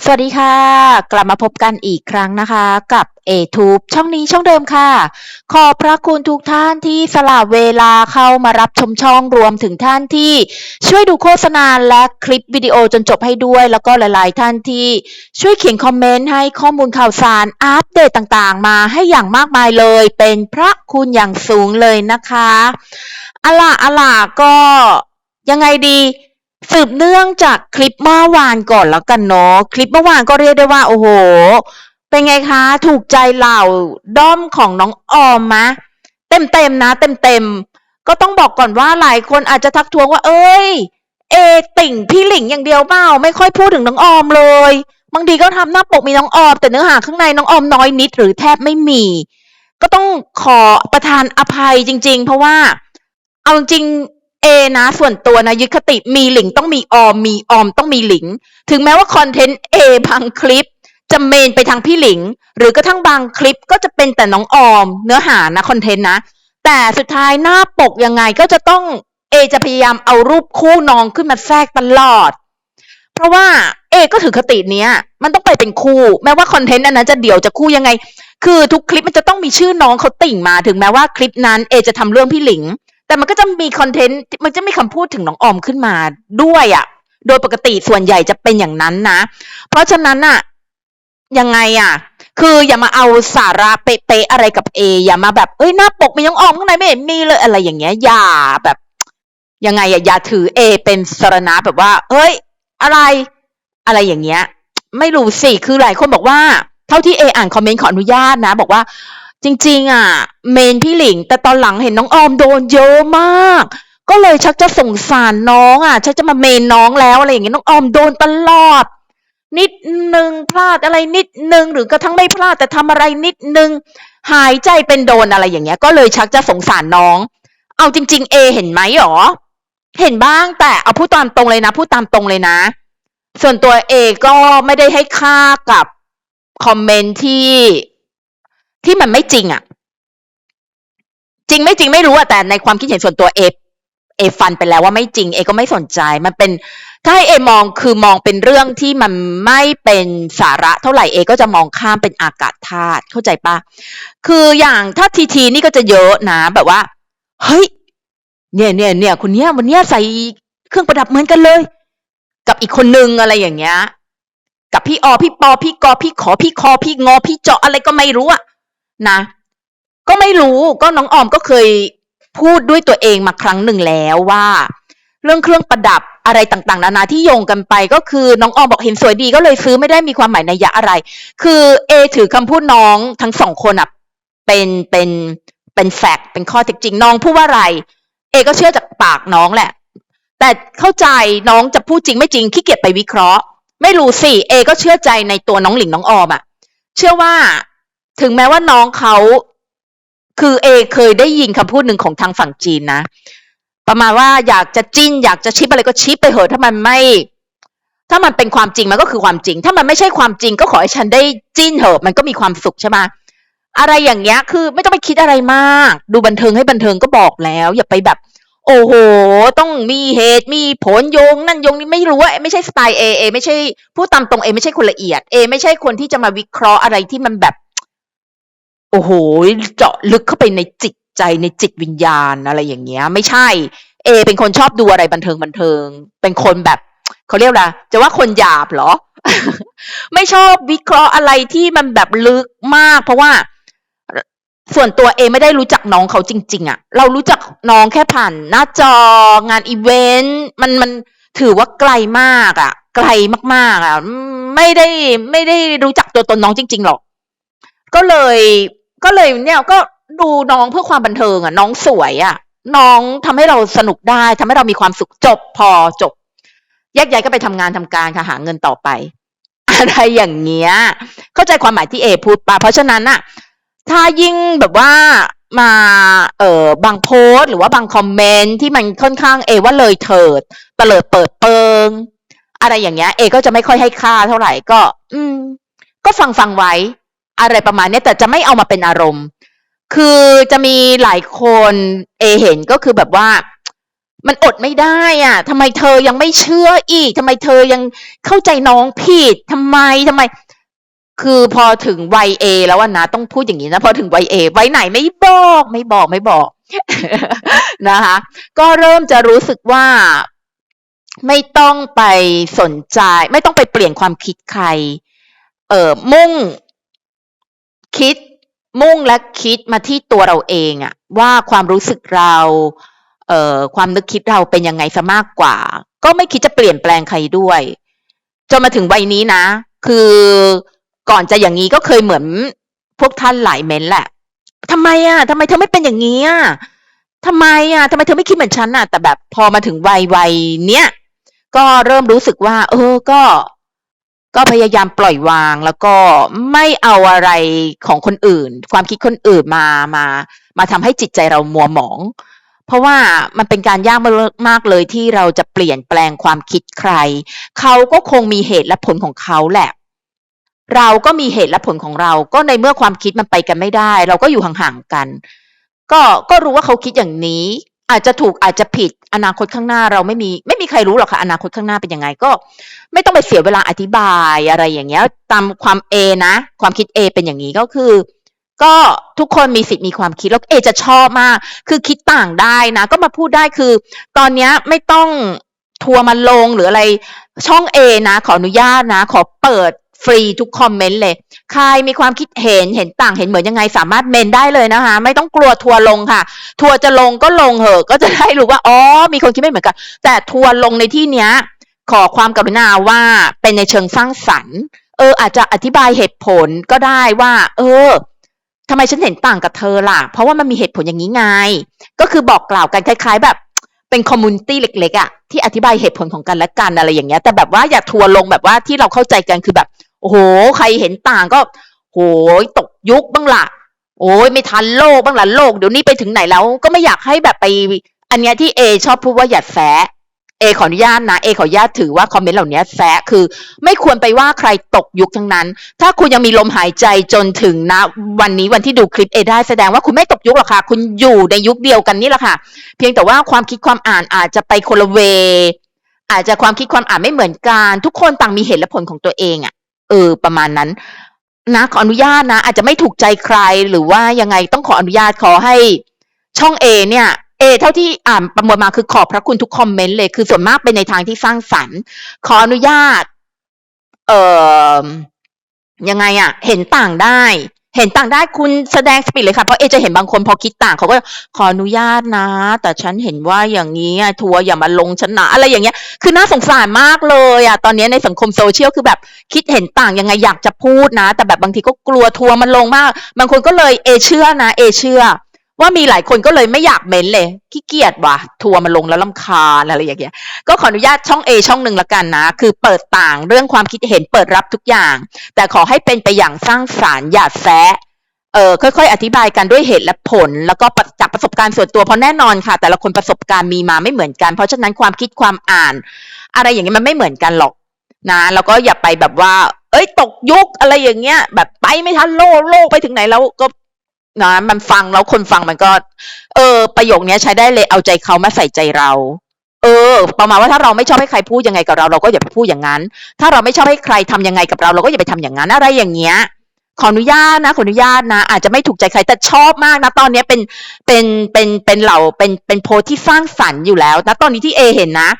สวัสดีค่ะ กลับมาพบกันอีกครั้งนะคะกับ a t u b e ช่องนี้ช่องเดิมค่ะ ขอบพระคุณทุกท่านที่สละเวลาเข้ามารับชมช่องรวมถึงท่านที่ช่วยดูโฆษณาและคลิปวิดีโอจนจบให้ด้วย แล้วก็หลาย ๆ ท่านที่ช่วยเขียนคอมเมนต์ให้ข้อมูลข่าวสารอัปเดตต่างๆ มาให้อย่างมากมายเลย เป็นพระคุณอย่างสูงเลยนะคะอะล่ะอะล่ะก็ยังไงดี สืบเนื่องจากคลิปเมื่อวานก่อนแล้วกันเนาะคลิปเมื่อวานก็เรียกได้ว่า โอ้โห เป็นไงคะ ถูกใจเหล่าด้อมของน้องออมมะเต็มเต็มๆนะ เต็มเต็มๆก็ต้องบอกก่อนว่าหลายคนอาจจะทักท้วงว่า เอ้ย เอติ่งพี่หลิงอย่างเดียวเปล่าไม่ค่อยพูดถึงน้องออมเลยบางทีก็ทำหน้าปกมีน้องออม แต่เนื้อหาข้างในน้องออมน้อยนิด หรือแทบไม่มี ก็ต้องขอประทานอภัยจริง ๆ เพราะว่า เอาจริง เอนะ ส่วนตัวนะยึดคติมีหลิงต้องมีออม มีออมต้องมีหลิง ถึงแม้ว่าคอนเทนต์เอบางคลิปจะเมนไปทางพี่หลิง หรือกระทั่งบางคลิปก็จะเป็นแต่น้องออม เนื้อหานะคอนเทนต์นะ แต่สุดท้ายหน้าปกยังไงก็จะต้องเอจะพยายามเอารูปคู่น้องขึ้นมาแทรกตลอด เพราะว่าเอก็ถือคติเนี้ย มันต้องไปเป็นคู่ แม้ว่าคอนเทนต์อันนั้นจะเดี่ยวจะคู่ยังไง คือทุกคลิปมันจะต้องมีชื่อน้องเขาติ่งมา ถึงแม้ว่าคลิปนั้นเอจะทำเรื่องพี่หลิง แต่มันก็จะมีคอนเทนต์มันจะมีคำพูดถึงน้องออมขึ้นมาด้วยอะ่ะ โดยปกติส่วนใหญ่จะเป็นอย่างนั้นนะ เพราะฉะนั้นอะยังไงอะ คืออย่ามาเอาสาระเป๊ะๆอะไรกับเอ อย่ามาแบบเอ้ยหน้าปกมีน้องออมข้างในไม่เห็นมีเลยอะไรอย่างเงี้ย อย่าแบบยังไงอะอย่าถือเอเป็นสรณะแบบว่า เอ้ย อะไร อะไรอย่างเงี้ย ไม่รู้สิ คือหลายคนบอกว่า เท่าที่เออ่านคอมเมนต์ขออนุญาตนะ บอกว่า จริงๆอะ เมนพี่หลิง แต่ตอนหลังเห็นน้องออมโดนเยอะมาก ก็เลยชักจะสงสารน้องอะ ชักจะมาเมนน้องแล้วอะไรอย่างเงี้ยน้องออมโดนตลอด นิดนึงพลาดอะไรนิดนึงหรือกระทั่งไม่พลาดแต่ทำอะไรนิดนึงหายใจเป็นโดนอะไรอย่างเงี้ย ก็เลยชักจะสงสารน้อง เอาจริง ๆ เอ เห็นไหมหรอเห็นบ้างแต่เอาพูดตามตรงเลยนะพูดตามตรงเลยนะ ส่วนตัวเอก็ไม่ได้ให้ค่ากับคอมเมนต์ที่ ที่มันไม่จริงอะ่ะจริงไม่จริงไม่รู้อะแต่ในความคิดเห็นส่วนตัวเอเอฟันไปแล้วว่าไม่จริง เอก็ไม่สนใจมันเป็น ถ้าให้เอมองคือมองเป็นเรื่องที่มันไม่เป็นสาระเท่าไหร่เอก็จะมองข้ามเป็นอากาศธาตุเข้าใจปะคืออย่างถ้าทีทีนี่ก็จะเยอะนะแบบว่า เฮ้ย เนี่ยเนี่ยเนี่ยคนเนี้ยวันเนี้ยใส่เครื่องประดับเหมือนกันเลย กับอีกคนนึงอะไรอย่างเงี้ย กับพี่ออพี่ปอพี่กอพี่ขอพี่คอพี่งอพี่เจาะอะไรก็ไม่รู้อะ นะ ก็ไม่รู้ก็น้องออมก็เคยพูดด้วยตัวเองมาครั้งหนึ่งแล้วว่า เรื่องเครื่องประดับอะไรต่างๆนานาที่โยงกันไปก็คือน้องออมบอกเห็นสวยดีก็เลยซื้อไม่ได้มีความหมายนัยยะอะไร คือเอถือคำพูดน้องทั้งสองคนอะเป็นเป็นเป็นแฟกต์เป็นข้อเท็จจริงน้องพูดว่าอะไร เอก็เชื่อจากปากน้องแหละ แต่เข้าใจน้องจะพูดจริงไม่จริงขี้เกียจไปวิเคราะห์ ไม่รู้สิเอก็เชื่อใจในตัวน้องหลิงน้องออมอะ เชื่อว่า ถึงแม้ว่าน้องเขาคือเอเคยได้ยินคำพูดหนึ่งของทางฝั่งจีนนะ ประมาณว่าอยากจะจิ้น อยากจะชิปอะไรก็ชิปไปเหอะถ้ามันไม่ ถ้ามันเป็นความจริงมันก็คือความจริง ถ้ามันไม่ใช่ความจริงก็ขอให้ฉันได้จิ้นเหอะมันก็มีความสุขใช่ไหมอะไรอย่างเงี้ยคือไม่ต้องไปคิดอะไรมาก ดูบันเทิงให้บันเทิงก็บอกแล้ว อย่าไปแบบ โอ้โห ต้องมีเหตุมีผลโยง นั่นโยงนี่ไม่รู้ว่าไม่ใช่สไตล์เอเอไม่ใช่พูดตามตรงเอไม่ใช่คนละเอียดเอไม่ใช่คนที่จะมาวิเคราะห์อะไรที่มันแบบ โอ้โห เจาะลึกเข้าไปในจิตใจในจิตวิญญาณอะไรอย่างเงี้ย ไม่ใช่ เอ เป็นคนชอบดูอะไรบันเทิงบันเทิง เป็นคนแบบเขาเรียกอะไรจะว่าคนหยาบเหรอ ไม่ชอบวิเคราะห์อะไรที่มันแบบลึกมาก เพราะว่าส่วนตัวเอไม่ได้รู้จักน้องเขาจริง ๆอะเรารู้จักน้องแค่ผ่านหน้าจองานอีเวนต์มันมันถือว่าไกลมากอะไกลมากๆอะไม่ได้ไม่ได้รู้จักตัวตนน้องจริง ๆ หรอก ก็เลย ก็เลยเนี่ยก็ดูน้องเพื่อความบันเทิงอะ น้องสวยอะ น้องทำให้เราสนุกได้ทำให้เรามีความสุขจบพอจบแยกย้ายก็ไปทำงานทำการค่ะหาเงินต่อไป อะไรอย่างเงี้ย เข้าใจความหมายที่เอพูดปะเพราะฉะนั้นอะถ้ายิ่งแบบว่ามาเอ่อบางโพสต์หรือว่าบางคอมเมนต์ที่มันค่อนข้างเอว่าเลยเถิดเตลิดเปิดเปิง อะไรอย่างเงี้ย เอก็จะไม่ค่อยให้ค่าเท่าไหร่ก็ อืม ก็ฟังฟังไว้ อะไรประมาณนี้แต่จะไม่เอามาเป็นอารมณ์ คือจะมีหลายคนเอเห็นก็คือแบบว่า มันอดไม่ได้อะทำไมเธอยังไม่เชื่ออีกทำไมเธอยังเข้าใจน้องผิดทำไมทำไม คือพอถึงวัยเอแล้วนะต้องพูดอย่างนี้นะพอถึงวัยเอวัยไหนไม่บอกไม่บอกไม่บอกนะคะ ก็เริ่มจะรู้สึกว่าไม่ต้องไปสนใจ ไม่ต้องไปเปลี่ยนความคิดใคร เอ่อมุ่ง คิดมุ่งและคิดมาที่ตัวเราเองอะว่าความรู้สึกเราเอ่อความนึกคิดเราเป็นยังไงซะมากกว่า ก็ไม่คิดจะเปลี่ยนแปลงใครด้วย จนมาถึงวัยนี้นะ คือก่อนจะอย่างนี้ก็เคยเหมือนพวกท่านหลายเม้นแหละทำไมอะทำไมเธอไม่เป็นอย่างนี้อะทำไมอะทำไมเธอไม่คิดเหมือนฉันอะแต่แบบพอมาถึงวัยวัยเนี้ยก็เริ่มรู้สึกว่า เออก็ ก็พยายามปล่อยวางแล้วก็ไม่เอาอะไรของคนอื่น ความคิดคนอื่นมามา มาทำให้จิตใจเรามัวหมอง เพราะว่ามันเป็นการยากมากเลยที่เราจะเปลี่ยนแปลงความคิดใคร เขาก็คงมีเหตุและผลของเขาแหละ เราก็มีเหตุและผลของเรา ก็ในเมื่อความคิดมันไปกันไม่ได้ เราก็อยู่ห่างๆกัน ก็ก็รู้ว่าเขาคิดอย่างนี้ อาจจะถูกอาจจะผิดอนาคตข้างหน้าเราไม่มี ไม่มีใครรู้หรอกค่ะอนาคตข้างหน้าเป็นยังไงก็ ไม่ต้องไปเสียเวลาอธิบายอะไรอย่างเงี้ย ตามความเอนะ ความคิดเอเป็นอย่างนี้ก็คือ ก็ทุกคนมีสิทธิ์มีความคิดแล้วเอจะชอบมาก คือคิดต่างได้นะ ก็มาพูดได้คือ ตอนเนี้ยไม่ต้องทัวร์มาลงหรืออะไรช่องเอนะ ขออนุญาตนะ ขอเปิด ฟรีทุกคอมเมนต์เลย ใครมีความคิดเห็นเห็นต่างเห็นเหมือนยังไงสามารถเมนได้เลยนะคะ ไม่ต้องกลัวทัวลงค่ะ ทัวจะลงก็ลงเหอะ ก็จะได้รู้ว่าอ๋อมีคนคิดไม่เหมือนกัน แต่ทัวลงในที่เนี้ย ขอความกรุณาว่าเป็นในเชิงสร้างสรรค์ เออ อาจจะอธิบายเหตุผลก็ได้ว่า เออทำไมฉันเห็นต่างกับเธอล่ะ เพราะว่ามันมีเหตุผลอย่างนี้ไง ก็คือบอกกล่าวกันคล้าย ๆ แบบเป็นคอมมูนิตี้เล็กๆอะที่อธิบายเหตุผลของกันและกันอะไรอย่างเงี้ย แต่แบบว่าอย่าทัวลงแบบว่าที่เราเข้าใจกันคือแบบ โอ้โห ใครเห็นต่างก็โหยตกยุคบ้างล่ะโอ้ยไม่ทันโลกบ้างล่ะโลกเดี๋ยวนี้ไปถึงไหนแล้ว ก็ไม่อยากให้แบบไป อันเนี้ยที่เอชอบพูดว่าอย่าแซะเอขออนุญาตนะเอขออนุญาตถือว่าคอมเมนต์เหล่านี้แซะคือ ไม่ควรไปว่าใครตกยุคทั้งนั้น ถ้าคุณยังมีลมหายใจจนถึงนะ วันนี้วันที่ดูคลิปเอได้แสดงว่าคุณไม่ตกยุคหรอกค่ะ คุณอยู่ในยุคเดียวกันนี่แหละค่ะ เพียงแต่ว่าความคิดความอ่านอาจจะไปคนละเว อาจจะความคิดความอ่านไม่เหมือนกัน ทุกคนต่างมีเหตุและผลของตัวเองอะ เออ ประมาณนั้น นะขออนุญาตนะ อาจจะไม่ถูกใจใครหรือว่ายังไงต้องขออนุญาตขอให้ช่องเอเนี่ยเอเท่าที่อ่านประมวลมาคือขอบพระคุณทุกคอมเมนต์เลย คือส่วนมากเป็นในทางที่สร้างสรรค์ ขออนุญาต เอ่อยังไงอะเห็นต่างได้ เห็นต่างได้คุณแสดงสปิริตเลยค่ะ เพราะเอจะเห็นบางคนพอคิดต่างเขาก็ขออนุญาตนะ แต่ฉันเห็นว่าอย่างนี้อะทัวร์อย่ามาลงฉันนะอะไรอย่างเงี้ย คือน่าสงสารมากเลยอะตอนนี้ในสังคมโซเชียลคือแบบคิดเห็นต่างยังไงอยากจะพูดนะ แต่แบบบางทีก็กลัวทัวร์มันลงมาก บางคนก็เลยเอเชื่อนะ เอเชื่อ ว่ามีหลายคนก็เลยไม่อยากเม้นเลยขี้เกียจว่ะ ทัวร์มันลงแล้วลำคาญอะไรอย่างเงี้ยก็ขออนุญาตช่อง A ช่องหนึ่งละกันนะ คือเปิดต่างเรื่องความคิดเห็นเปิดรับทุกอย่าง แต่ขอให้เป็นไปอย่างสร้างสารรค์อย่าแซะเออค่อยๆ อธิบายกันด้วยเหตุและผล แล้วก็จากประสบการณ์ส่วนตัวเพราะแน่นอนค่ะ แต่ละคนประสบการณ์มีมาไม่เหมือนกัน เพราะฉะนั้นความคิดความอ่าน อะไรอย่างเงี้ยมันไม่เหมือนกันหรอกนะแล้วก็อย่าไปแบบว่า เอ้ยตกยุคอะไรอย่างเงี้ย แบบไปไม่ทันโลกโลกไปถึงไหนแล้วก็ นะมันฟังแล้วคนฟังมันก็ เออ ประโยคนี้ใช้ได้เลยเอาใจเขามาใส่ใจเรา เออ ประมาณว่าถ้าเราไม่ชอบให้ใครพูดยังไงกับเราเราก็อย่าไปพูดอย่างนั้น ถ้าเราไม่ชอบให้ใครทำยังไงกับเราเราก็อย่าไปทำอย่างนั้นอะไรอย่างเงี้ยขออนุญาตนะขออนุญาตนะ อาจจะไม่ถูกใจใครแต่ชอบมากนะตอนเนี้เป็นเป็นเป็นเป็นเหล่าเป็นเป็นโพที่สร้างสรรค์อยู่แล้วนะตอนนี้ที่เอเห็นนะ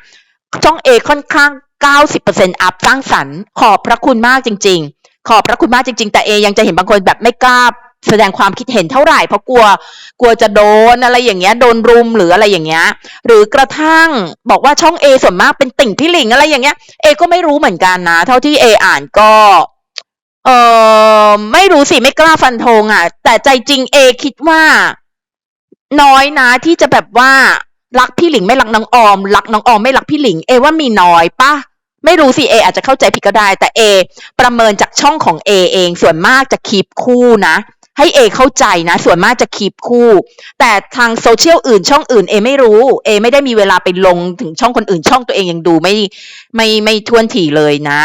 ช่องเอค่อนข้างเก้าสิบเปอร์เซ็นอัพสร้างสรรค์ขอบพระคุณมากจริง ๆ ขอบพระคุณมากจริง ๆ แต่เอยังจะเห็นบางคนแบบไม่กล้า แสดงความคิดเห็นเท่าไหร่เพราะกลัวกลัวจะโดนอะไรอย่างเงี้ยโดนรุมหรืออะไรอย่างเงี้ยหรือกระทั่งบอกว่าช่องเอส่วนมากเป็นติ่งพี่หลิงอะไรอย่างเงี้ยเอก็ไม่รู้เหมือนกันนะ เท่าที่เออ่านก็เออไม่รู้สิไม่กล้าฟันธงอะ แต่ใจจริงเอคิดว่า น้อยนะที่จะแบบว่ารักพี่หลิงไม่รักน้องออม รักน้องออมไม่รักพี่หลิง เอว่ามีน้อยปะไม่รู้สิเออาจจะเข้าใจผิดก็ได้ แต่เอประเมินจากช่องของเอเองส่วนมากจะคีบคู่นะ ให้เอเข้าใจนะ ส่วนมากจะคีบคู่ แต่ทางโซเชียลอื่นช่องอื่นเอไม่รู้เอไม่ได้มีเวลาไปลงถึงช่องคนอื่นช่องตัวเองยังดูไม่ไม่ไม่ทวนถี่เลยนะ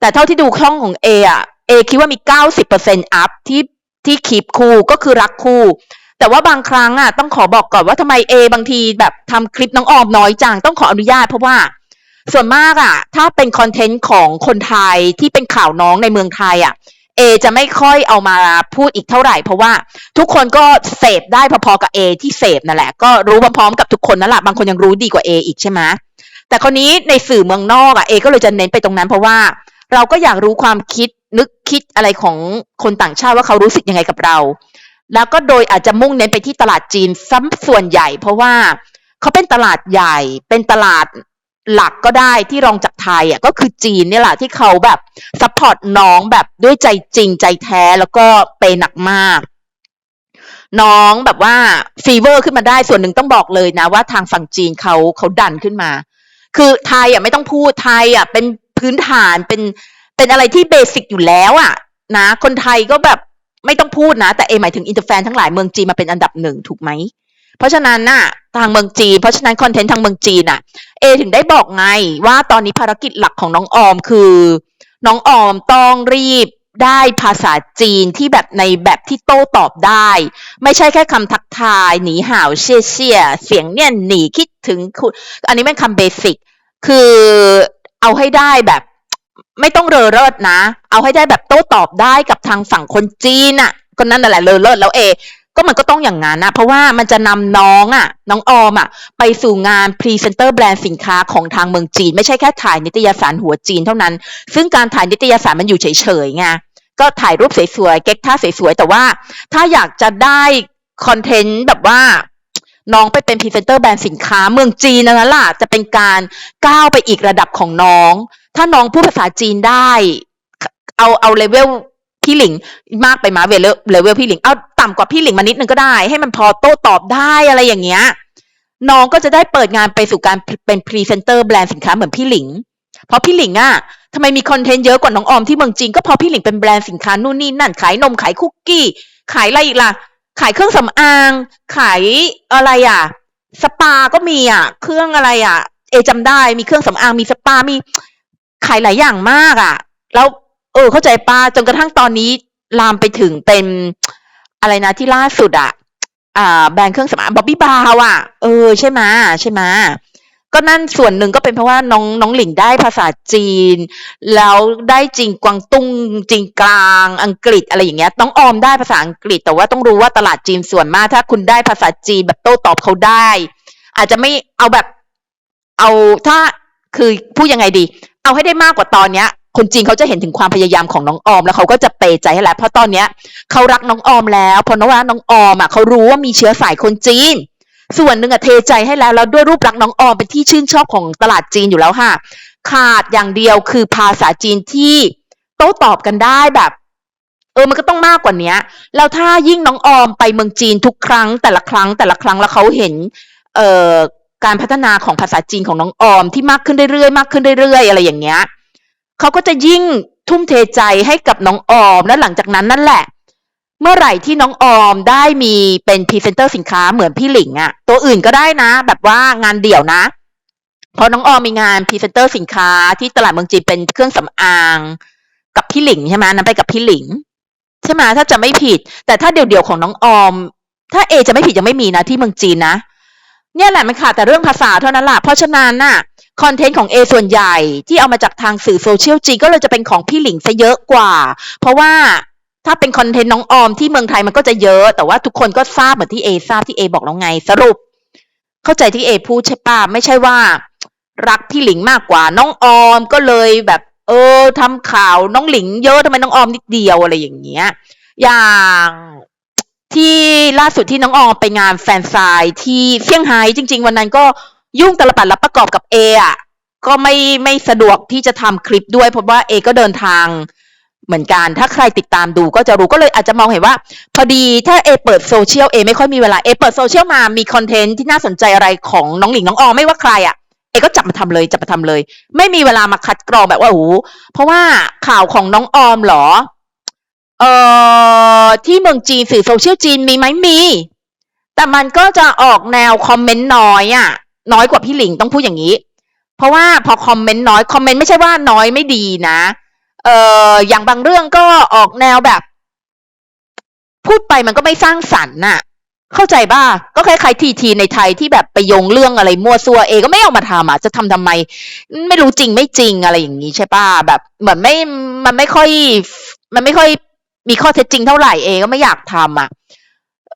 แต่เท่าที่ดูช่องของเออะเอคิดว่ามีเก้าสิบเปอร์เซ็นอัพที่ที่คีบคู่ก็คือรักคู่ แต่ว่าบางครั้งอะต้องขอบอกก่อนว่าทำไมเอบางทีแบบทำคลิปน้องออมน้อยจังต้องขออนุญาตเพราะว่าส่วนมากอะถ้าเป็นคอนเทนต์ของคนไทยที่เป็นข่าวน้องในเมืองไทยอะ เอจะไม่ค่อยเอามาพูดอีกเท่าไหร่เพราะว่าทุกคนก็เสพได้พอๆกับเอที่เสพนั่นแหละ ก็รู้พร้อมๆกับทุกคนนั่นแหละบางคนยังรู้ดีกว่าเออีกใช่ไหมแต่คนนี้ในสื่อเมืองนอกอะเอก็เลยจะเน้นไปตรงนั้นเพราะว่าเราก็อยากรู้ความคิดนึกคิดอะไรของคนต่างชาติว่าเขารู้สึกยังไงกับเรา แล้วก็โดยอาจจะมุ่งเน้นไปที่ตลาดจีนซ้ำส่วนใหญ่ เพราะว่าเขาเป็นตลาดใหญ่เป็นตลาด หลักก็ได้ที่รองจากไทยอะก็คือจีนเนี่ยแหละที่เขาแบบซัพพอร์ตน้องแบบด้วยใจจริงใจแท้แล้วก็เปหนักมาก น้องแบบว่าฟีเวอร์ขึ้นมาได้ส่วนหนึ่งต้องบอกเลยนะ ว่าทางฝั่งจีนเขาเขาดันขึ้นมา คือไทยอะไม่ต้องพูดไทยอะเป็นพื้นฐานเป็นเป็นอะไรที่เบสิกอยู่แล้วอะ นะ คนไทยก็แบบไม่ต้องพูดนะ แต่เอหมายถึงอินเตอร์แฟนทั้งหลายเมืองจีนมาเป็นอันดับหนึ่งถูกไหม เพราะฉะนั้นน่ะทางเมืองจีน เพราะฉะนั้นคอนเทนต์ทางเมืองจีนน่ะเอถึงได้บอกไงว่าตอนนี้ภารกิจหลักของน้องออมคือ น้องออมต้องรีบได้ภาษาจีนที่แบบในแบบที่โต้ตอบได้ ไม่ใช่แค่คำทักทาย หนีห่าวเชี่ยเชี่ยเสียงเนี่ยหนีคิดถึงคุณอันนี้เป็นคำเบสิกคือเอาให้ได้แบบไม่ต้องเรอเลิศนะ เอาให้ได้แบบโต้ตอบได้กับทางฝั่งคนจีนน่ะ ก็นั่นแหละเลอเลิศแล้วเอ ก็มันก็ต้องอย่างนั้นนะเพราะว่ามันจะนำน้องอะ น้องออมอะ ไปสู่งานพรีเซนเตอร์แบรนด์สินค้าของทางเมืองจีน ไม่ใช่แค่ถ่ายนิตยสารหัวจีนเท่านั้น ซึ่งการถ่ายนิตยสารมันอยู่เฉยๆไงก็ถ่ายรูปสวยๆเก๊กท่าสวยๆแต่ว่า ถ้าอยากจะได้คอนเทนต์แบบว่าน้องไปเป็นพรีเซนเตอร์แบรนด์สินค้าเมืองจีนนั่นแหละจะเป็นการก้าวไปอีกระดับของน้อง ถ้าน้องพูดภาษาจีนได้ เอาเอาเลเวล พี่หลิงมากไปมาเวลเลเวลพี่หลิงเอาต่ำกว่าพี่หลิงมานิดนึงก็ได้ ให้มันพอโต้ตอบได้อะไรอย่างเงี้ยน้องก็จะได้เปิดงานไปสู่การเป็นพรีเซนเตอร์แบรนด์สินค้าเหมือนพี่หลิง เพราะพี่หลิงอะทำไมมีคอนเทนต์เยอะกว่าน้องออมที่เมืองจีนก็เพราะพี่หลิงเป็นแบรนด์สินค้านู่นนี่นั่นขายนมขายคุกกี้ ขายอะไรอีกล่ะ ขายเครื่องสำอาง ขายอะไรอะ สปาก็มีอะ เครื่องอะไรอะ เอจำได้มีเครื่องสำอางมีสปามีขายหลายอย่างมากอะ แล้ว เออ เข้าใจป้าจนกระทั่งตอนนี้ลามไปถึงเป็นอะไรนะที่ล่าสุดอะอ่าแบรนด์เครื่องสำอางบ๊อบบี้บาวอะเออใช่ไหมใช่ไหมก็นั่นส่วนหนึ่งก็เป็นเพราะว่าน้องน้องหลิงได้ภาษาจีน แล้วได้จริงกวางตุ้งจริงกลางอังกฤษอะไรอย่างเงี้ยต้องออมได้ภาษาอังกฤษ แต่ว่าต้องรู้ว่าตลาดจีนส่วนมาก ถ้าคุณได้ภาษาจีนแบบโต้ตอบเขาได้ อาจจะไม่เอาแบบเอาถ้าคือพูดยังไงดี เอาให้ได้มากกว่าตอนเนี้ย คนจีนเขาจะเห็นถึงความพยายามของน้องออม แล้วเขาก็จะเปย์ใจให้แล้วเพราะตอนเนี้ยเขารักน้องออมแล้วเพราะว่าน้องออมอะเขารู้ว่ามีเชื้อสายคนจีน ส่วนหนึ่งอะเทใจให้แล้วแล้วด้วยรูปลักษณ์น้องออมเป็นที่ชื่นชอบของตลาดจีนอยู่แล้วค่ะ ขาดอย่างเดียวคือภาษาจีนที่โต้ตอบกันได้แบบเออ มันก็ต้องมากกว่าเนี้ย แล้วถ้ายิ่งน้องออมไปเมืองจีนทุกครั้ง แต่ละครั้งแต่ละครั้งแล้วเขาเห็น เอ่อการพัฒนาของภาษาจีนของน้องออมที่มากขึ้นเรื่อยๆมากขึ้นเรื่อยๆ อะไรอย่างเงี้ย เขาก็จะยิ่งทุ่มเทใจให้กับน้องออมแล้วหลังจากนั้นนั่นแหละ เมื่อไหร่ที่น้องออมได้มีเป็นพรีเซนเตอร์สินค้าเหมือนพี่หลิงอะตัวอื่นก็ได้นะ แบบว่างานเดี่ยวนะ เพราะน้องออมมีงานพรีเซนเตอร์สินค้าที่ตลาดเมืองจีนเป็นเครื่องสำอางกับพี่หลิงใช่ไหมนั้นไปกับพี่หลิง ใช่ไหมถ้าจะไม่ผิด แต่ถ้าเดี่ยวๆของน้องออม ถ้าเอจะไม่ผิดยังไม่มีนะที่เมืองจีนนะ เนี่ยแหละมันขาดแต่เรื่องภาษาเท่านั้นแหละเพราะฉะนั้นน่ะคอนเทนต์ของเอส่วนใหญ่ที่เอามาจากทางสื่อโซเชียลจีก็เลยจะเป็นของพี่หลิงซะเยอะกว่า เพราะว่าถ้าเป็นคอนเทนต์น้องออมที่เมืองไทยมันก็จะเยอะ แต่ว่าทุกคนก็ทราบเหมือนที่เอทราบที่เอบอกแล้วไงสรุป เข้าใจที่เอพูดใช่ป่ะไม่ใช่ว่า รักพี่หลิงมากกว่าน้องออมก็เลยแบบ เออทำข่าวน้องหลิงเยอะทำไมน้องออมนิดเดียวอะไรอย่างเงี้ย อย่าง ที่ล่าสุดที่น้องออมไปงานแฟนไซน์ที่เซี่ยงไฮ้จริง ๆ วันนั้นก็ยุ่งตลปัดรับประกอบกับเออะก็ไม่ไม่สะดวกที่จะทำคลิปด้วย เพราะว่าเอก็เดินทางเหมือนกัน ถ้าใครติดตามดูก็จะรู้ก็เลยอาจจะมองเห็นว่า พอดีถ้าเอเปิดโซเชียลเอไม่ค่อยมีเวลาเอเปิดโซเชียลมามีคอนเทนต์ที่น่าสนใจอะไรของน้องหลิงน้องออมไม่ว่าใครอะเอก็จับมาทำเลยจับมาทำเลย ไม่มีเวลามาคัดกรองแบบว่าโอ้โหเพราะว่าข่าวของน้องออมเหรอ เอ่อที่เมืองจีนสื่อโซเชียลจีนมีไหมมี แต่มันก็จะออกแนวคอมเมนต์น้อยอะ น้อยกว่าพี่หลิงต้องพูดอย่างนี้ เพราะว่าพอคอมเมนต์น้อยคอมเมนต์ไม่ใช่ว่าน้อยไม่ดีนะเอ่ออย่างบางเรื่องก็ออกแนวแบบ พูดไปมันก็ไม่สร้างสรรค์น่ะ เข้าใจป่ะก็คล้ายๆทีทีในไทยที่แบบไปโยงเรื่องอะไรมั่วซั่วเองก็ไม่เอามาทำอะจะทำทำไม ไม่รู้จริงไม่จริงอะไรอย่างนี้ใช่ป่ะแบบ เหมือนไม่มันไม่ค่อย มันไม่ค่อย มีข้อเท็จจริงเท่าไหร่เอก็ไม่อยากทำอะ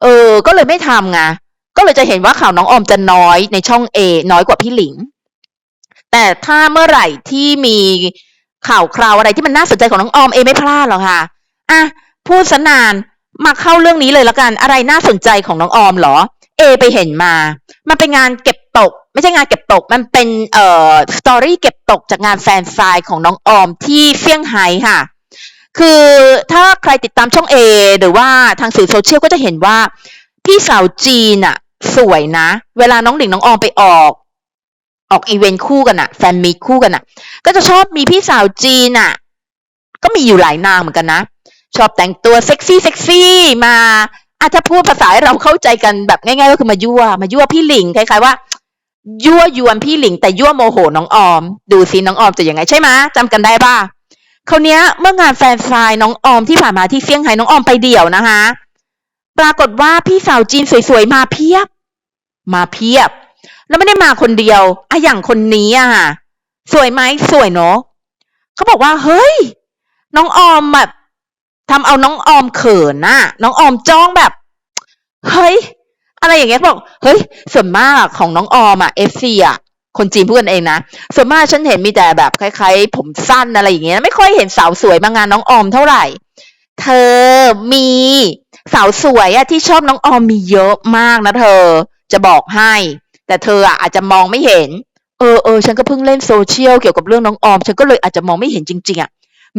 เออ ก็เลยไม่ทำไงก็เลยจะเห็นว่าข่าวน้องออมจะน้อยในช่องเอน้อยกว่าพี่หลิง แต่ถ้าเมื่อไหร่ที่มีข่าวคราวอะไรที่มันน่าสนใจของน้องออมเอไม่พลาดหรอกค่ะอะพูดสนานมาเข้าเรื่องนี้เลยล้วกันอะไรน่าสนใจของน้องออมเหรอ เอ ไปเห็นมา มันเป็นงานเก็บตก ไม่ใช่งานเก็บตก มันเป็นเอ่อสตอรี่เก็บตกจากงานแฟนไซน์ของน้องออมที่เซี่ยงไฮ้ค่ะ คือถ้าใครติดตามช่องเอหรือว่าทางสื่อโซเชียลก็จะเห็นว่า พี่สาวจีนอะสวยนะ เวลาน้องหลิงน้องออมไปออกออกอีเวนต์คู่กันอะแฟนมีคู่กันอะก็จะชอบมีพี่สาวจีนอะก็มีอยู่หลายนางเหมือนกันนะ ชอบแต่งตัวเซ็กซี่เซ็กซี่มาอะถ้าพูดภาษาให้เราเข้าใจกันแบบง่ายๆก็คือมายั่วมายั่วพี่หลิงคล้ายๆว่า ยั่วยวนพี่หลิงแต่ยั่วโมโหน้องออม ดูสิน้องออมจะยังไงใช่ไหมจำกันได้ป่ะ คราวเนี้ยเมื่องานแฟนไซน์น้องออมที่ผ่านมาที่เซี่ยงไฮ้น้องออมไปเดี่ยวนะคะ ปรากฏว่าพี่สาวจีนสวยๆมาเพียบ มาเพียบ แล้วไม่ได้มาคนเดียวอะอย่างคนนี้อะสวยไหมสวยเนาะเขาบอกว่า เฮ้ย น้องออมแบบทำเอาน้องออมเขินน่ะ น้องออมจ้องแบบ เฮ้ย อะไรอย่างเงี้ยบอก เฮ้ย ส่วนมากของน้องออมอะเอฟซีอะ คนจีนพูดกันเองนะ ส่วนมากฉันเห็นมีแต่แบบคล้ายๆ ผมสั้นอะไรอย่างเงี้ย ไม่ค่อยเห็นสาวสวยมางานน้องออมเท่าไหร่ เธอมีสาวสวยอะที่ชอบน้องออมมีเยอะมากนะเธอ จะบอกให้ แต่เธออะอาจจะมองไม่เห็น เออเออฉันก็เพิ่งเล่นโซเชียลเกี่ยวกับเรื่องน้องออม ฉันก็เลยอาจจะมองไม่เห็นจริง ๆอะ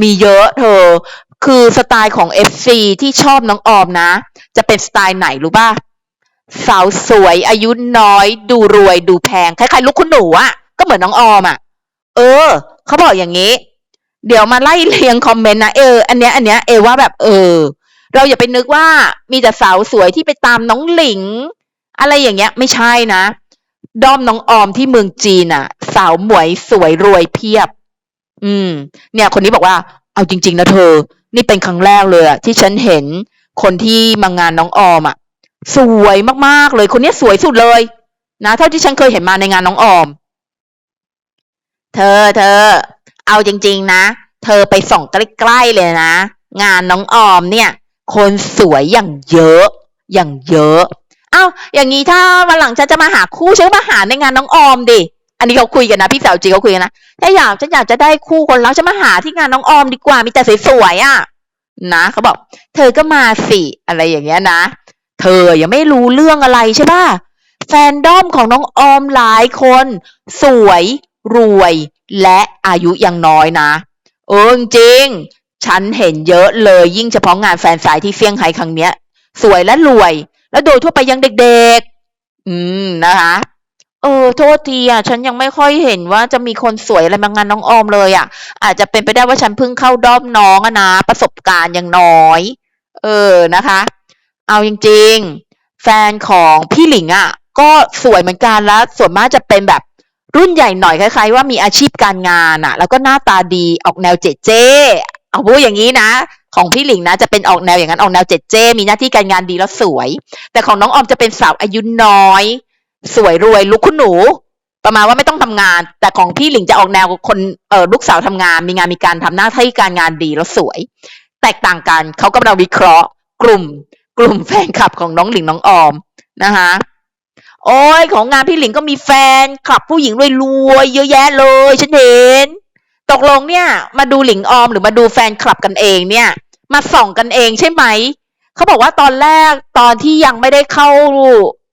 มีเยอะเธอ คือสไตล์ของ FC ที่ชอบน้องออมนะ จะเป็นสไตล์ไหนรู้ป่ะ สาวสวยอายุน้อย ดูรวยดูแพงคล้ายๆลูกคุณหนูอะก็เหมือนน้องออมอะเออเขาบอกอย่างนี้ เดี๋ยวมาไล่เรียงคอมเมนต์นะเอออันเนี้ยอันเนี้ยเอว่าแบบเออ เราอย่าไปนึกว่ามีแต่สาวสวยที่ไปตามน้องหลิง อะไรอย่างเงี้ย ไม่ใช่นะ ด้อมน้องออมที่เมืองจีนอะสาวหมวยสวยรวยเพียบ อืม เนี่ย คนนี้บอกว่า เอาจริง ๆนะเธอ นี่เป็นครั้งแรกเลยอะที่ฉันเห็นคนที่มางานน้องออมอะ สวยมากๆเลย คนนี้สวยสุดเลยนะเท่าที่ฉันเคยเห็นมาในงานน้องออม เธอเธอ เอาจริง ๆ นะ เธอไปส่องใกล้ๆเลยนะ งานน้องออมเนี่ย คนสวยอย่างเยอะ อย่างเยอะเอ้าอย่างนี้ถ้าวันหลังฉันจะมาหาคู่ฉันก็มาหาในงานน้องออมดิอันนี้เขาคุยกันนะพี่สาวจีเขาคุยกันนะถ้าอยากฉันอยากจะได้คู่คนแล้วฉันมาหาที่งานน้องออมดีกว่ามีแต่สวยๆอะ นะเขาบอก เธอก็มาสิอะไรอย่างเงี้ยนะ เธอยังไม่รู้เรื่องอะไรใช่ป่ะ แฟนด้อมของน้องออมหลายคน สวย รวย และอายุยังน้อยนะ เออจริง ฉันเห็นเยอะเลยยิ่งเฉพาะงานแฟนสายที่เซี่ยงไฮ้ครั้งเนี้ย สวยและรวย แล้วโดยทั่วไปยังเด็กๆ อืมนะคะเออโทษทีอะฉันยังไม่ค่อยเห็นว่าจะมีคนสวยอะไรมางานน้องออมเลยอะ อาจจะเป็นไปได้ว่าฉันเพิ่งเข้าด้อมน้องอะนะประสบการณ์ยังน้อย เออนะคะ เอาจริงๆ แฟนของพี่หลิงอะ ก็สวยเหมือนกันแล้วส่วนมากจะเป็นแบบรุ่นใหญ่หน่อยคล้ายๆ ว่ามีอาชีพการงานอะ แล้วก็หน้าตาดีออกแนวเจ๊เจ๊เอาพูดอย่างนี้นะ ของพี่หลิงนะจะเป็นออกแนวอย่างนั้นออกแนวเจ๊เจ๊มีหน้าที่การงานดีแล้วสวย แต่ของน้องออมจะเป็นสาวอายุน้อย สวยรวยลุกคุณหนูประมาณว่าไม่ต้องทำงาน แต่ของพี่หลิงจะออกแนวคนเออลูกสาวทำงาน มีงานมีการทำหน้าที่การงานดีแล้วสวย แตกต่างกันเขากำลังวิเคราะห์ กลุ่ม กลุ่มแฟนคลับของน้องหลิงน้องออมนะคะโอ้ยของงานพี่หลิงก็มีแฟนคลับผู้หญิงรวยๆเยอะแยะเลยฉันเห็นตกลงเนี่ย มาดูหลิงออมหรือมาดูแฟนคลับกันเองเนี่ย มาส่องกันเองใช่ไหมเขาบอกว่าตอนแรกตอนที่ยังไม่ได้เข้า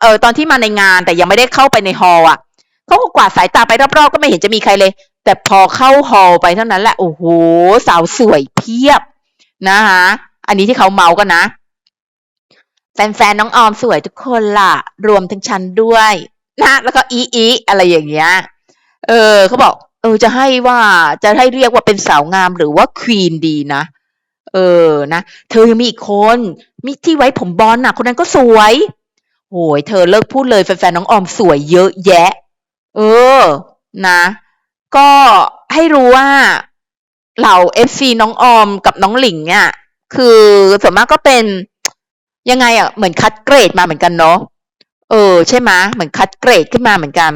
เออตอนที่มาในงานแต่ยังไม่ได้เข้าไปในฮอล์อะเขาก็กวาดสายตาไปรอบๆก็ไม่เห็นจะมีใครเลย แต่พอเข้าฮอลล์ไปเท่านั้นแหละโอ้โหสาวสวยเพียบนะคะอันนี้ที่เขาเมาส์กันนะ แฟนๆน้องออมสวยทุกคนล่ะ รวมทั้งฉันด้วยนะแล้วก็อีอีอะไรอย่างเงี้ย เออเขาบอก เออจะให้ว่าจะให้เรียกว่าเป็นสาวงามหรือว่าควีนดีนะ เออนะ เธอยังมีอีกคนมีที่ไว้ผมบอลน่ะ คนนั้นก็สวยโอ้ยเธอเลิกพูดเลยแฟนๆน้องออมสวยเยอะแยะ เออ นะ ก็ให้รู้ว่าเหล่าเอฟซีน้องออมกับน้องหลิงเนี่ยคือส่วนมากก็เป็น ยังไงอะเหมือนคัดเกรดมาเหมือนกันเนาะเออ ใช่ไหมเหมือนคัดเกรดขึ้นมาเหมือนกัน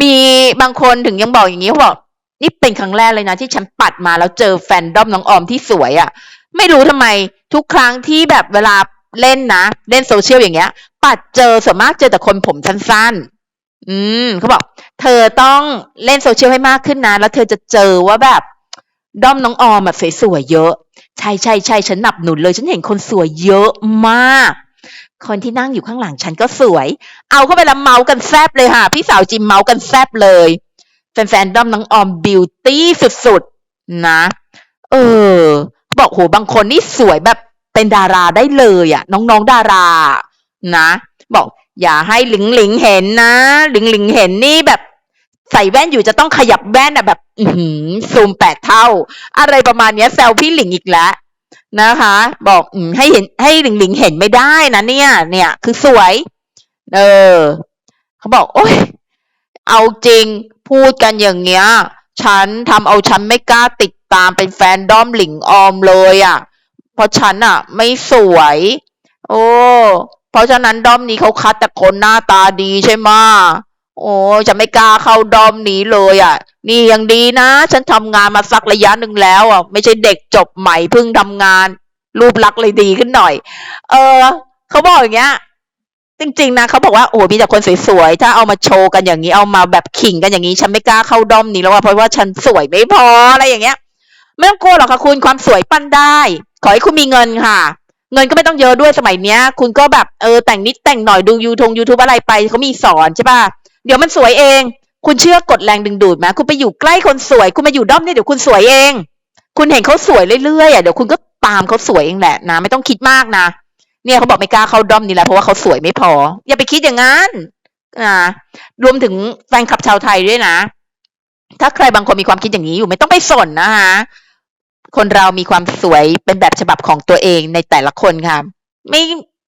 มีบางคนถึงยังบอกอย่างนี้เขาบอกนี่เป็นครั้งแรกเลยนะที่ฉันปัดมาแล้วเจอแฟนดอมน้องออมที่สวยอะ่ะ ไม่รู้ทำไมทุกครั้งที่แบบเวลาเล่นนะ เล่นโซเชียลอย่างเงี้ย ปัดเจอส่วนมากเจอแต่คนผมสั้นๆ อืมเขาบอก เธอต้องเล่นโซเชียลให้มากขึ้นนะ แล้วเธอจะเจอว่าแบบ ด้อมน้องออมแบบสวยๆเยอะ ใช่ใช่ใช่ฉันหนับหนุนเลย ฉันเห็นคนสวยเยอะมาก คนที่นั่งอยู่ข้างหลังฉันก็สวย เอาเข้าไปแล้วเมาส์กันแซบเลยค่ะ พี่สาวจิมเมาส์กันแซบเลยแฟนๆด้อมน้องออมบิวตี้สุดๆนะ เออ บอกโหบางคนนี่สวยแบบเป็นดาราได้เลยอะ น้องๆดารา นะ บอกอย่าให้หลิงหลิงเห็นนะ หลิงหลิงเห็นนี่แบบ ใส่แว่นอยู่จะต้องขยับแว่นอะแบบอืซูมแปดเท่า อะไรประมาณเนี้ยแซวพี่หลิงอีกแล้วนะคะ บอกอให้เห็นให้หลิงหลิงเห็นไม่ได้นะเนี่ย เนี่ย คือสวย เออเขาบอก โอ้ยเอาจริงพูดกันอย่างเงี้ย ฉันทำเอาฉันไม่กล้าติดตามเป็นแฟนด้อมหลิงออมเลยอะ่ะ เพราะฉันอะ ไม่สวย โอ้เพราะฉะนั้นด้อมนี้เขาคัดแต่คนหน้าตาดีใช่ไหม โอ้จะไม่กล้าเข้าดอมหนีเลยอะ นี่ยังดีนะ ฉันทำงานมาสักระยะหนึ่งแล้วอะ ไม่ใช่เด็กจบใหม่เพิ่งทำงาน รูปลักษณ์เลยดีขึ้นหน่อย เออเขาบอกอย่างเงี้ย จริงๆนะเขาบอกว่าโอ้มีแต่คนสวยๆถ้าเอามาโชว์กันอย่างนี้เอามาแบบขิงกันอย่างนี้ ฉันไม่กล้าเข้าดอมนี้แล้วว่าเพราะว่าฉันสวยไม่พออะไรอย่างเงี้ยไม่ต้องกลัวหรอกค่ะคุณความสวยปั้นได้ ขอให้คุณมีเงินค่ะเงินก็ไม่ต้องเยอะด้วยสมัยเนี้ย คุณก็แบบเออแต่งนิดแต่งหน่อยดูยูทงยูทูบอะไรไปเขามีสอนใช่ป่ะ เดี๋ยวมันสวยเอง คุณเชื่อกฎแรงดึงดูดไหมคุณไปอยู่ใกล้คนสวย คุณมาอยู่ด้อมเนี่ยเดี๋ยวคุณสวยเอง คุณเห็นเขาสวยเรื่อยๆอะเดี๋ยวคุณก็ตามเขาสวยเองแหละนะไม่ต้องคิดมากนะเนี่ยเขาบอกไม่กล้าเข้าด้อมนี่แหละเพราะว่าเขาสวยไม่พอ อย่าไปคิดอย่างนั้นนะรวมถึงแฟนคลับชาวไทยด้วยนะ ถ้าใครบางคนมีความคิดอย่างนี้อยู่ไม่ต้องไปสนนะคะคนเรามีความสวยเป็นแบบฉบับของตัวเองในแต่ละคนค่ะ ไม่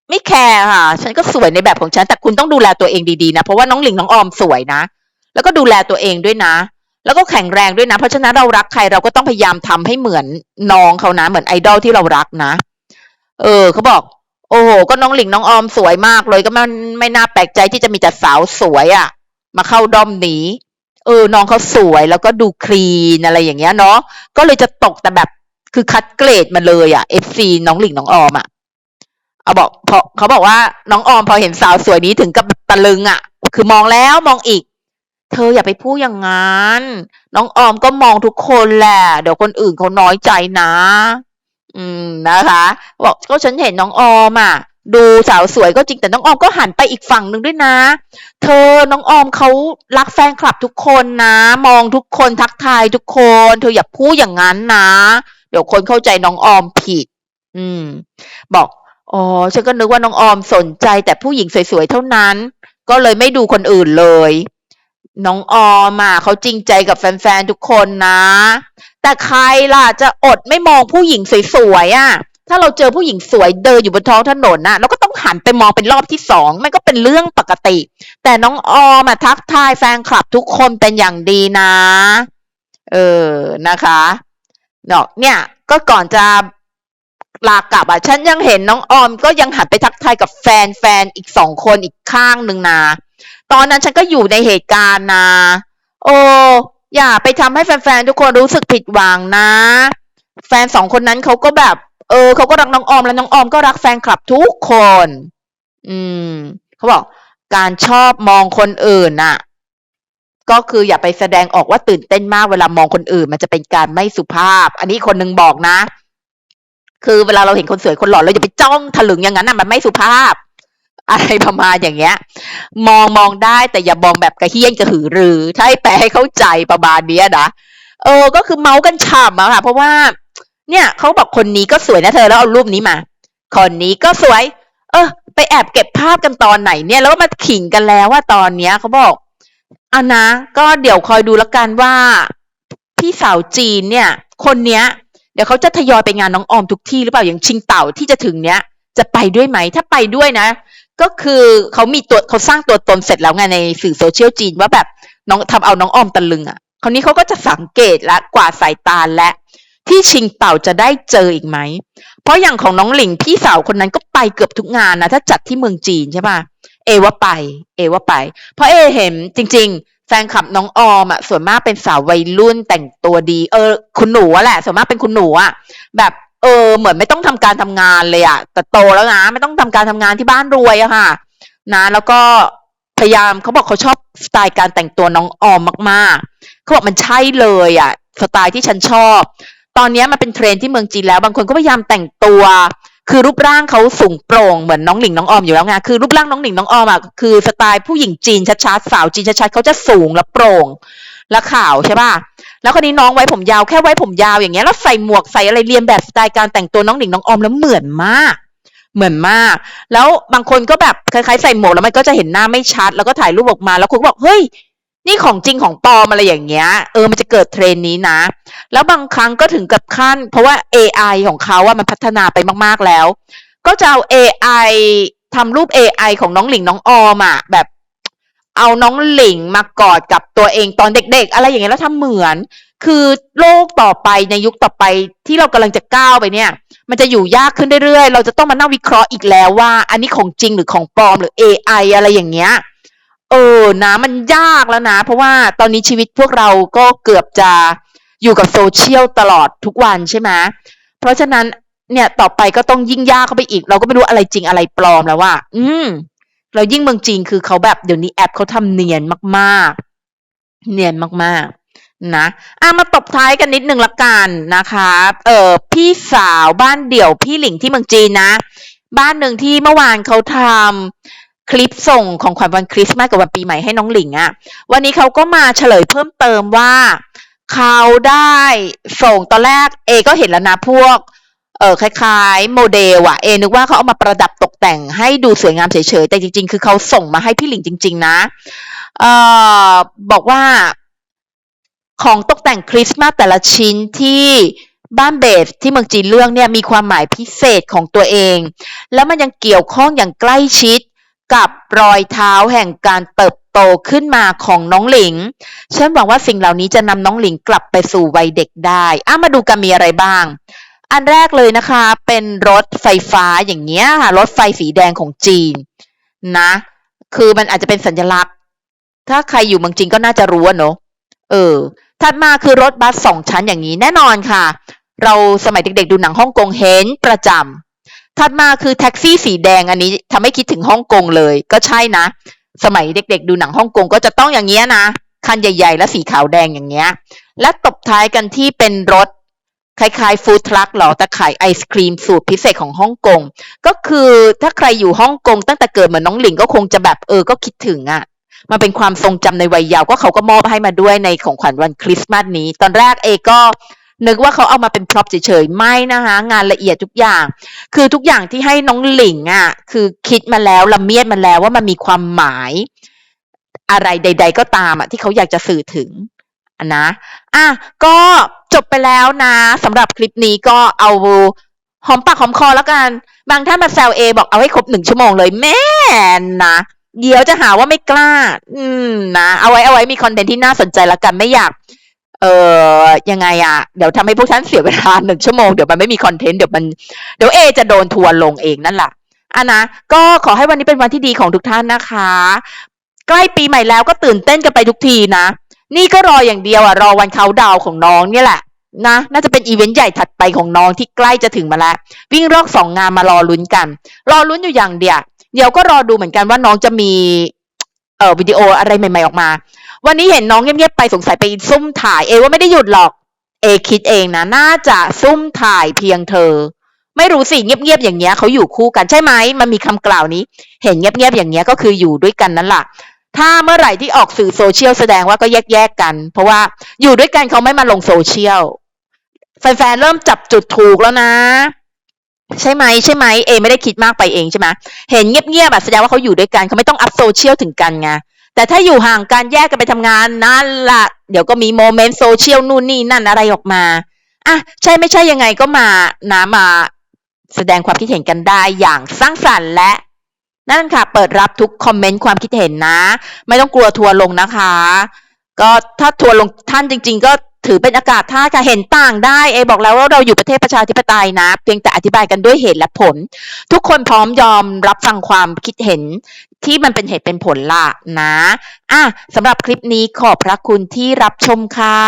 ไม่แคร์ค่ะ ฉันก็สวยในแบบของฉัน แต่คุณต้องดูแลตัวเองดีๆนะ เพราะว่าน้องหลิงน้องออมสวยนะ แล้วก็ดูแลตัวเองด้วยนะ แล้วก็แข็งแรงด้วยนะ เพราะฉะนั้นเรารักใครเราก็ต้องพยายามทำให้เหมือนน้องเขานะ เหมือนไอดอลที่เรารักนะ เออเขาบอก โอ้โห ก็น้องหลิงน้องออมสวยมากเลย ก็มันไม่น่าแปลกใจที่จะมีแต่สาวสวยอะ่ะ มาเข้าด้อมนี้ เออ น้องเขาสวยแล้วก็ดูคลีนอะไรอย่างเงี้ยเนาะ ก็เลยจะตกแต่แบบคือคัดเกรดมาเลยอะ่ะ FC น้องหลิงน้องออมอะ่ะ เอาบอกพอเขาบอกว่าน้องออมพอเห็นสาวสวยนี้ถึงกับตะลึงอะ่ะ คือมองแล้วมองอีก เธออย่าไปพูดอย่างนั้น น้องออมก็มองทุกคนแหละ เดี๋ยวคนอื่นเขาน้อยใจนะ อืมนะคะบอกก็ฉันเห็นน้องออมอะ ดูสาวสวยก็จริงแต่น้องออมก็หันไปอีกฝั่งหนึ่งด้วยนะ เธอน้องออมเขารักแฟนคลับทุกคนนะ มองทุกคนทักทายทุกคน เธออย่าพูดอย่างนั้นนะ เดี๋ยวคนเข้าใจน้องออมผิด อืม บอก อ๋อ ฉันก็นึกว่าน้องออมสนใจแต่ผู้หญิงสวยๆเท่านั้น ก็เลยไม่ดูคนอื่นเลย น้องออมอะเขาจริงใจกับแฟนๆทุกคนนะ แต่ใครล่ะจะอดไม่มองผู้หญิงสวยๆอะ ถ้าเราเจอผู้หญิงสวยเดินอยู่บนท้องถนนน่ะเราก็ต้องหันไปมองเป็นรอบที่สองมันก็เป็นเรื่องปกติ แต่น้องออมอะทักทายแฟนคลับทุกคนเป็นอย่างดีนะ เออนะคะเนาะเนี่ยก็ก่อนจะ ลากลับอะฉันยังเห็นน้องออมก็ยังหันไปทักทายกับแฟนแฟนอีกสองคนอีกข้างหนึ่งนะตอนนั้นฉันก็อยู่ในเหตุการณ์นะโอ้อย่าไปทำให้แฟนๆทุกคนรู้สึกผิดหวังนะ แฟนสองคนนั้นเขาก็แบบ เออเขาก็รักน้องออมและน้องออมก็รักแฟนคลับทุกคน อืมเขาบอก การชอบมองคนอื่นน่ะ ก็คืออย่าไปแสดงออกว่าตื่นเต้นมากเวลามองคนอื่น มันจะเป็นการไม่สุภาพ อันนี้คนหนึ่งบอกนะ คือเวลาเราเห็นคนสวยคนหล่อเราอย่าไปจ้องถลึงอย่างนั้นนะมันไม่สุภาพ อะไรประมาณอย่างเงี้ย มองมองได้แต่อย่ามองแบบกระเฮี้ยนกระหือรือ ถ้าให้แปลให้เข้าใจประมาณเนี้ยนะเออ ก็คือเมาส์กันฉ่ำอะค่ะ เพราะว่า เนี่ยเขาบอกคนนี้ก็สวยนะเธอแล้วเอารูปนี้มา คนนี้ก็สวย เออ ไปแอบเก็บภาพกันตอนไหนเนี่ย แล้วมาขิงกันแล้วว่าตอนเนี้ยเขาบอกเอานะ ก็เดี๋ยวคอยดูแล้วกันว่า พี่สาวจีนเนี่ย คนเนี้ย ดี๋ยวเขาจะทยอยไปงานน้องออมทุกที่หรือเปล่าอย่างชิงเต่าที่จะถึงเนี้ยจะไปด้วยไหม ถ้าไปด้วยนะ ก็คือเขามีตัวเขาสร้างตัวตนเสร็จแล้วไงในสื่อโซเชียลจีนว่าแบบน้องทำเอาน้องออมตะลึงอะคราวนี้เขาก็จะสังเกตและกว่าดสายตาและ ที่ชิงเต่าจะได้เจออีกไหม เพราะอย่างของน้องหลิงพี่สาวคนนั้นก็ไปเกือบทุกงานนะถ้าจัดที่เมืองจีนใช่ป่ะเอว่าไป เอว่าไป เพราะเอเห็นจริง ๆ แฟนคลับน้องออมอะส่วนมากเป็นสาววัยรุ่นแต่งตัวดี เออ คุณหนูอะแหละ ส่วนมากเป็นคุณหนูอะแบบเออ เหมือนไม่ต้องทำการทำงานเลยอะแต่โตแล้วนะไม่ต้องทำการทำงานที่บ้านรวยอะค่ะ นะ แล้วก็พยายามเขาบอกเขาชอบสไตล์การแต่งตัวน้องออมมากๆเขาบอกมันใช่เลยอะสไตล์ที่ฉันชอบ ตอนนี้มันเป็นเทรนที่เมืองจีนแล้ว บางคนก็พยายามแต่งตัว คือรูปร่างเขาสูงโปร่งเหมือนน้องหลิงน้องออมอยู่แล้วไงคือรูปร่างน้องหลิงน้องออมอะคือสไตล์ผู้หญิงจีนชัดๆสาวจีนชัดๆเขาจะสูงและโปร่งและขาวใช่ป่ะแล้วคนนี้น้องไว้ผมยาวแค่ไว้ผมยาวอย่างเงี้ยแล้วใส่หมวกใส่อะไรเรียนแบบสไตล์การแต่งตัวน้องหลิงน้องออมแล้วเหมือนมากเหมือนมาก แล้วบางคนก็แบบคล้ายๆใส่หมวกแล้วมันก็จะเห็นหน้าไม่ชัด แล้วก็ถ่ายรูปออกมา แล้วคุณก็บอกเฮ้ย นี่ของจริงของปลอมอะไรอย่างเงี้ย เออ มันจะเกิดเทรนนี้นะ แล้วบางครั้งก็ถึงกับขั้น เพราะว่า AI ของเขาว่ามันพัฒนาไปมากๆแล้ว ก็จะเอา AI ทำรูป AI ของน้องหลิงน้องออมอะแบบเอาน้องหลิงมากอดกับตัวเองตอนเด็ก ๆ อะไรอย่างเงี้ยแล้วทำเหมือน คือโลกต่อไปในยุคต่อไปที่เรากำลังจะก้าวไปเนี่ย มันจะอยู่ยากขึ้นเรื่อยๆ เราจะต้องมานั่งวิเคราะห์อีกแล้วว่า อันนี้ของจริงหรือของปลอมหรือ AI อะไรอย่างเงี้ย เออนะมันยากแล้วนะ เพราะว่าตอนนี้ชีวิตพวกเราก็เกือบจะอยู่กับโซเชียลตลอดทุกวันใช่ไหมเพราะฉะนั้นเนี่ยต่อไปก็ต้องยิ่งยากเข้าไปอีก เราก็ไม่รู้อะไรจริงอะไรปลอมแล้วว่า อืม เรายิ่งเมืองจีนคือเขาแบบเดี๋ยวนี้แอปเขาทำเนียนมากๆ เนียนมากๆ นะอะมาตบท้ายกันนิดนึงละกันนะคะ เออพี่สาวบ้านเดี่ยวพี่หลิงที่เมืองจีนนะ บ้านหนึ่งที่เมื่อวานเขาทำ คลิปส่งของขวัญวันคริสต์มาสกับวันปีใหม่ให้น้องหลิงอะวันนี้เขาก็มาเฉลยเพิ่มเติมว่าเขาได้ส่งตอนแรกเอก็เห็นแล้วนะพวกเออคล้ายๆ โมเดลอะเอนึกว่าเขาเอามาประดับตกแต่งให้ดูสวยงามเฉยๆ แต่จริง ๆ คือเขาส่งมาให้พี่หลิงจริง ๆ นะ เออบอกว่า ของตกแต่งคริสต์มาสแต่ละชิ้นที่บ้านเบสที่เมืองจีนเลือกเนี่ยมีความหมายพิเศษของตัวเอง แล้วมันยังเกี่ยวข้องอย่างใกล้ชิด กับรอยเท้าแห่งการเติบโตขึ้นมาของน้องหลิง ฉันหวังว่าสิ่งเหล่านี้จะนำน้องหลิงกลับไปสู่วัยเด็กได้อะมาดูกันมีอะไรบ้าง อันแรกเลยนะคะ เป็นรถไฟฟ้าอย่างเงี้ยค่ะรถไฟสีแดงของจีนนะ คือมันอาจจะเป็นสัญลักษณ์ ถ้าใครอยู่เมืองจีนก็น่าจะรู้เนอะเออ ถัดมาคือรถบัสสองชั้นอย่างนี้แน่นอนค่ะ เราสมัยเด็กๆดูหนังฮ่องกงเห็นประจำ ถัดมาคือแท็กซี่สีแดงอันนี้ทำให้คิดถึงฮ่องกงเลย ก็ใช่นะ สมัยเด็กๆ ดูหนังฮ่องกงก็จะต้องอย่างเงี้ยนะคันใหญ่ ๆ และสีขาวแดงอย่างเงี้ย และตบท้ายกันที่เป็นรถคล้ายๆฟู้ดทรัคหรอแต่ขายไอศครีมสูตรพิเศษของฮ่องกงก็คือถ้าใครอยู่ฮ่องกงตั้งแต่เกิดเหมือนน้องหลิงก็คงจะแบบเออก็คิดถึงอะ่ะมันเป็นความทรงจำในวัยเยาว์ก็เขาก็มอบให้มาด้วยในของขวัญวันคริสต์มาสนี้ ตอนแรกเอก็ นึกว่าเขาเอามาเป็นพร็อพเฉยๆ ไม่นะคะงานละเอียดทุกอย่าง คือทุกอย่างที่ให้น้องหลิงอะ่ะ คือคิดมาแล้วละเมียดมาแล้วว่ามันมีความหมายอะไรใด ๆ ก็ตามอะที่เขาอยากจะสื่อถึงนะอะก็จบไปแล้วนะสำหรับคลิปนี้ก็เอาหอมปากหอมคอแล้วกัน บางท่านมาแซวเอบอกเอาให้ครบหนึ่งชั่วโมงเลยแม่นะเดี๋ยวจะหาว่าไม่กล้า อืมนะ เอาไว้เอาไว้มีคอนเทนต์ที่น่าสนใจแล้วกันไม่อยาก เอ่อยังไงอะเดี๋ยวทำให้พวกท่านเสียเวลาหนึ่งชั่วโมงเดี๋ยวมันไม่มีคอนเทนต์เดี๋ยวมันเดี๋ยวเอจะโดนทัวร์ลงเองนั่นแหละอะนะก็ขอให้วันนี้เป็นวันที่ดีของทุกท่านนะคะ ใกล้ปีใหม่แล้วก็ตื่นเต้นกันไปทุกทีนะ นี่ก็รออย่างเดียวอะรอวันเขาดาวของน้องเนี่ยแหละนะน่าจะเป็นอีเวนต์ใหญ่ถัดไปของน้องที่ใกล้จะถึงมาแล้ว วิ่งรอบสองงานมารอลุ้นกัน รอลุ้นอยู่อย่างเดียวเดี๋ยวก็รอดูเหมือนกันว่าน้องจะมีเอ่อวิดีโออะไรใหม่ ๆออกมา วันนี้เห็นน้องเงียบๆไปสงสัยไปซุ่มถ่าย เอว่าไม่ได้หยุดหรอก เอคิดเองนะ น่าจะซุ่มถ่ายเพียงเธอ ไม่รู้สิเงียบๆอย่างเงี้ยเขาอยู่คู่กันใช่ไหมมันมีคำกล่าวนี้ เห็นเงียบๆอย่างเงี้ยก็คืออยู่ด้วยกันนั่นแหละถ้าเมื่อไหร่ที่ออกสื่อโซเชียลแสดงว่าก็แยกแยกกัน เพราะว่าอยู่ด้วยกันเขาไม่มาลงโซเชียลแฟนๆเริ่มจับจุดถูกแล้วนะ ใช่ไหมใช่ไหมเอ ไม่ได้คิดมากไปเองใช่ไหมเห็นเงียบๆแบบแสดงว่าเขาอยู่ด้วยกันเขาไม่ต้องอัพโซเชียลถึงกันไง แต่ถ้าอยู่ห่างกันแยกกันไปทำงานนั่นละเดี๋ยวก็มีโมเมนต์โซเชียลนู่นนี่นั่นอะไรออกมาอะใช่ไม่ใช่ยังไงก็มานะมาแสดงความคิดเห็นกันได้อย่างสร้างสรรค์และนั่นค่ะ เปิดรับทุกคอมเมนต์ความคิดเห็นนะ ไม่ต้องกลัวทัวลงนะคะ ก็ถ้าทัวลงท่านจริง ๆ ก็ถือเป็นอากาศท่าค่ะเห็นต่างได้เอบอกแล้วว่าเราอยู่ประเทศประชาธิปไตยนะ เพียงแต่อธิบายกันด้วยเหตุและผล ทุกคนพร้อมยอมรับฟังความคิดเห็น ที่มันเป็นเหตุเป็นผลล่ะนะ อะสำหรับคลิปนี้ขอบพระคุณที่รับชมค่ะ